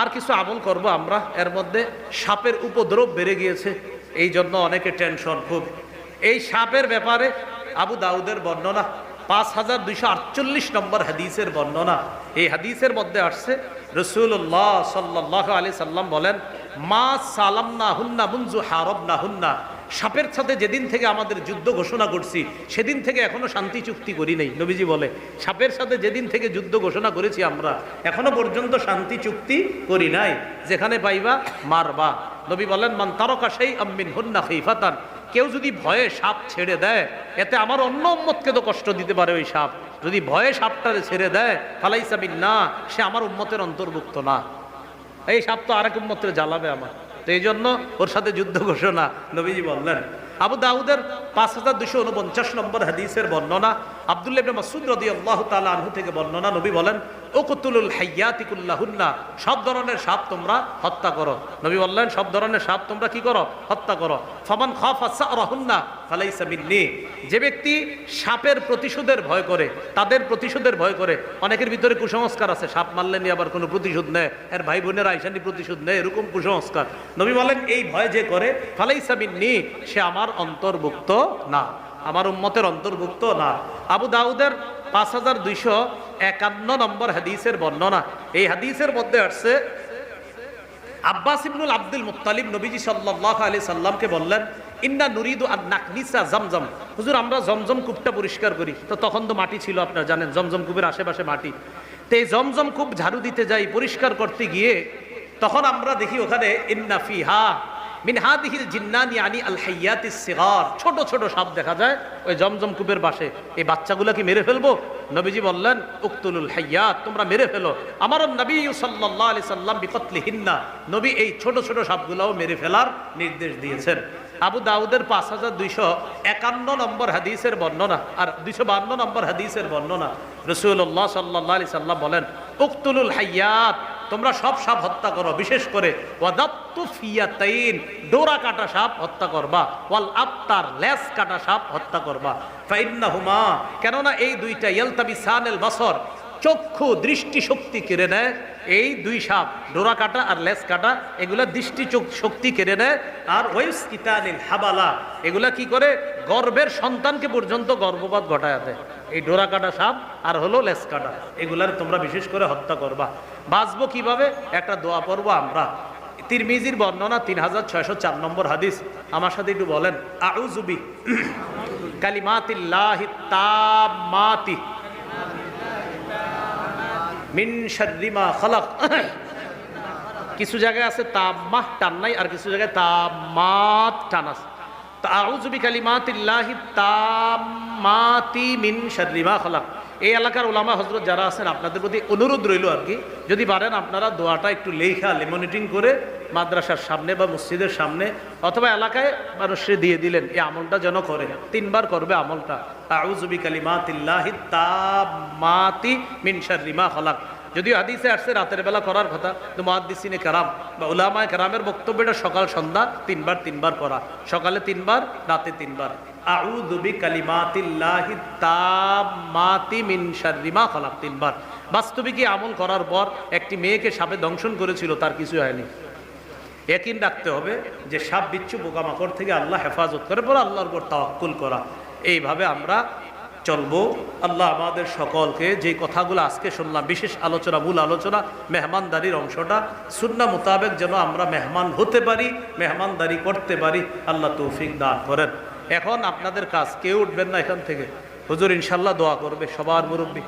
আর কিছু আমল করব আমরা। এর মধ্যে সাপের উপদ্রব বেড়ে গিয়েছে, এই জন্য অনেকে টেনশন খুব। এই সাপের ব্যাপারে আবু দাউদের বর্ণনা, পাঁচ হাজার দুইশো আটচল্লিশ নম্বর হাদিসের বর্ণনা। এই হাদিসের মধ্যে আসছে রসুল্লাহ সাল্লাহ আলি সাল্লাম বলেন, মা সালাম না হুন্না মুনজু হারব না হুন্না সাপের সাথে যেদিন থেকে আমাদের যুদ্ধ ঘোষণা করছি, সেদিন থেকে এখনও শান্তি চুক্তি করি নাই, নবীজি বলে। সাপের সাথে যেদিন থেকে যুদ্ধ ঘোষণা করেছি আমরা, এখনও পর্যন্ত শান্তি চুক্তি করি নাই। যেখানে পাইবা, মারবা। নবী বলেন, মান তারকা সেই আম্মিন হুন্না ফিফাতান কেউ যদি ভয়ে সাপ ছেড়ে দেয়, এতে আমার অন্য উম্মতকে তো কষ্ট দিতে পারে ওই সাপ। যদি ভয়ে সাপটারে ছেড়ে দেয় ফালাইসাবিন না সে আমার উম্মতের অন্তর্ভুক্ত না। এই সাপ তো আরেক উম্মতের জ্বালাবে আমার। তো এই জন্য ওর সাথে যুদ্ধ ঘোষণা নবীজি বললেন। আবু দাউদের পাঁচ হাজার দুশো উনপঞ্চাশ নম্বর হাদিসের বর্ণনা। আবদুল্লাহ মাসুদ রদি আল্লাহ তালা আনহু থেকে বর্ণনা, নবী বলেন ও কুতুলুল হাইয়াতিকুল্লাহুন্না সব ধরনের সাপ তোমরা হত্যা করো। নবী বললেন, সব ধরনের সাপ তোমরা কি করো? হত্যা করো। ফমান খাফা সারাহুন্না ফালাইসা মিন্নি যে ব্যক্তি সাপের প্রতিশোধের ভয় করে, তাদের প্রতিশোধের ভয় করে, অনেকের ভিতরে কুসংস্কার আছে। সাপ মারলে নিয়ে আবার কোনো প্রতিশোধ নেয় এর ভাই বোনেরা আইসানি প্রতিশোধ নেয় এরকম কুসংস্কার। নবী বলেন, এই ভয় যে করে, ফালাইসা মিন্নি সে আমার অন্তর্ভুক্ত না। আমার উম্মতের অন্তর্ভুক্ত না। আবু দাউদের পাঁচ হাজার দুইশো একান্ন নম্বর হাদিসের বর্ণনা। এই হাদিসের মধ্যে আসছে, আব্বাস ইবনুল আব্দুল মুত্তালিব নবীজি সাল্লাহ আলি সাল্লামকে বললেন, ইন্না নুরিদু আর নাকনিসা জমজম। হুজুর, আমরা জমজম কূপটা পরিষ্কার করি। তো তখন তো মাটি ছিল আপনারা জানেন, জমজম কূপের আশেপাশে মাটি। তো এই জমজম কূপ ঝাড়ু দিতে যাই পরিষ্কার করতে গিয়ে, তখন আমরা দেখি ওখানে, ইন্না ফিহা মিন হাদিহিল জিন্নানি আনি আল হাইয়াতিস সিগার। ছোট ছোট সাপ দেখা যায়, ওই জমজম কূপের পাশে। এই বাচ্চাগুলোকে মেরে ফেলব? নবীজি বললেন, উক্তুলুল হাইয়াত, তোমরা মেরে ফেলো। আমার নবী সাল্লাল্লাহু আলাইহি সাল্লাম বিকতলি হিন্না নবী এই ছোট ছোট সাপগুলোও মেরে ফেলার নির্দেশ দিয়েছেন। আবু দাউদের পাঁচ হাজার দুইশো একান্ন নম্বর হাদিসের বর্ণনা আর দুইশো বান্ন নম্বর হাদিসের বর্ণনা। রসুল্লাহ সাল্লাহ আলি সাল্লাম বলেন, উক্তুলুল হাইয়াত তোমরা সব সাপ হত্যা করো, বিশেষ করে ফিয়াতাইন, ডোরা কাটা সাপ হত্যা করবা, ওয়াল আফতার লেস কাটা সাপ হত্যা করবা। ফাইন্নাহুমা, কেননা এই দুইটা ইয়েলতাবি সানেল বসর চক্ষু দৃষ্টিশক্তি কেড়ে নেয় এই দুই সাপ, ডোরা কাটা আর লেস কাটা, এগুলা দৃষ্টি শক্তি কেড়ে নেয়। আর ওয়েস কিতানিল হাবালা, এগুলা কি করে? গর্বের সন্তানকে পর্যন্ত গর্ভপাত ঘটায় দেয়। এই ডোরা কাটা সাপ আর হলো লেস কাটা, এগুলার তোমরা বিশেষ করে হত্যা করবা। বাঁচবো কীভাবে? একটা দোয়া পড়ব আমরা। তিরমিজির বর্ণনা তিন হাজার ছয়শো চার নম্বর হাদিস। আমার সাথে একটু বলেন আউজুবি কালিমাতিল্লাহি তাম্মাতি। মিন কিছু জায়গায় আছে তাম্মাহ টান নাই, আর কিছু জায়গায় তাম্মাত টান আছে। মিন এই এলাকার ওলামা হজরত যারা আছেন, আপনাদের প্রতি অনুরোধ রইল আর কি, যদি পারেন আপনারা দোয়াটা একটু লেখা লেমনিটিং করে মাদ্রাসার সামনে বা মসজিদের সামনে অথবা এলাকায় মানুষে দিয়ে দিলেন, এই আমলটা যেন করে। তিনবার করবে আমলটা। আউজুবি কালিমাতিল্লাহি যদিও হাদিসে আসছে রাতের বেলা করার কথা তো মহাদিসিনে কারাম বা উলামায় কারামের বক্তব্যটা সকাল সন্ধ্যা তিনবার তিনবার করা সকালে তিনবার, রাতে তিনবার। আউযুবি কালিমাতিল্লাহি মিন শাররি মা খালাক তিনবার। বাস্তবিকই আমল করার পর একটি মেয়েকে সাপে দংশন করেছিল, তার কিছু হয়নি। একিন রাখতে হবে যে সাপ বিচ্ছু পোকামাকড় থেকে আল্লাহ হেফাজত করে, পর আল্লাহর উপর তাওয়াক্কুল করা। এইভাবে আমরা চলবো। আল্লাহ আমাদের সকলকে যে কথাগুলো আজকে শুনলাম, বিশেষ আলোচনা, মূল আলোচনা, মেহমানদারির অংশটা, সুন্না মোতাবেক যেন আমরা মেহমান হতে পারি, মেহমানদারি করতে পারি, আল্লাহ তৌফিক দান করেন। এখন আপনাদের কাজ, কেউ উঠবেন না এখান থেকে। হুজুর ইনশাল্লাহ দোয়া করবে, সবার মুরব্বী।